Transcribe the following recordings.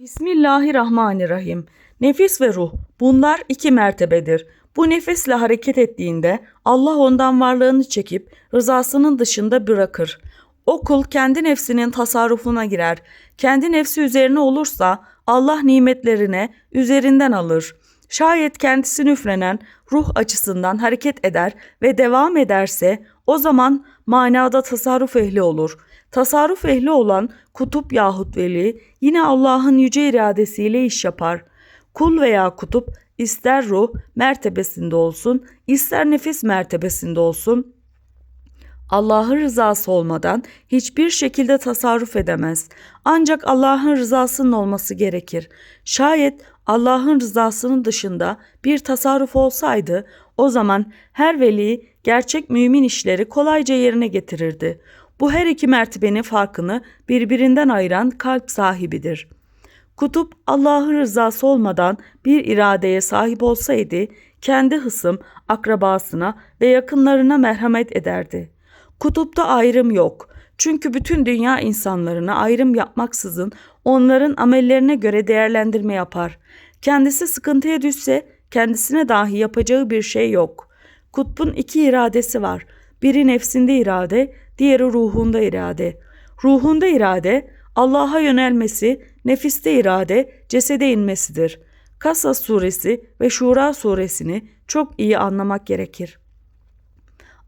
Bismillahirrahmanirrahim. Nefis ve ruh bunlar iki mertebedir. Bu nefisle hareket ettiğinde Allah ondan varlığını çekip rızasının dışında bırakır. O kul kendi nefsinin tasarrufuna girer. Kendi nefsi üzerine olursa Allah nimetlerine üzerinden alır. Şayet kendisini üflenen ruh açısından hareket eder ve devam ederse o zaman manada tasarruf ehli olur. Tasarruf ehli olan kutup yahut veli yine Allah'ın yüce iradesiyle iş yapar. Kul veya kutup ister ruh mertebesinde olsun, ister nefis mertebesinde olsun Allah'ın rızası olmadan hiçbir şekilde tasarruf edemez. Ancak Allah'ın rızasının olması gerekir. Şayet Allah'ın rızasının dışında bir tasarruf olsaydı o zaman her veli gerçek mümin işleri kolayca yerine getirirdi. Bu her iki mertebenin farkını birbirinden ayıran kalp sahibidir. Kutup Allah'ın rızası olmadan bir iradeye sahip olsaydı kendi hısım, akrabasına ve yakınlarına merhamet ederdi. Kutupta ayrım yok. Çünkü bütün dünya insanlarına ayrım yapmaksızın onların amellerine göre değerlendirme yapar. Kendisi sıkıntıya düşse kendisine dahi yapacağı bir şey yok. Kutbun iki iradesi var. Biri nefsinde irade, diğeri ruhunda irade. Ruhunda irade Allah'a yönelmesi, nefiste irade cesede inmesidir. Kasas suresi ve Şura suresini çok iyi anlamak gerekir.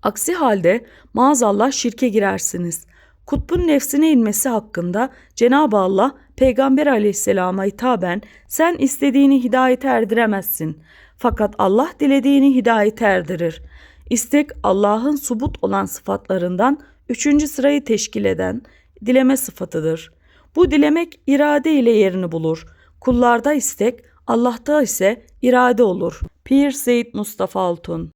Aksi halde maazallah şirke girersiniz. Kutbun nefsine inmesi hakkında Cenab-ı Allah Peygamber aleyhisselama hitaben sen istediğini hidayete erdiremezsin. Fakat Allah dilediğini hidayete erdirir. İstek Allah'ın subut olan sıfatlarından üçüncü sırayı teşkil eden dileme sıfatıdır. Bu dilemek irade ile yerini bulur. Kullarda istek, Allah'ta ise irade olur. Pir Seyyid Mustafa Altun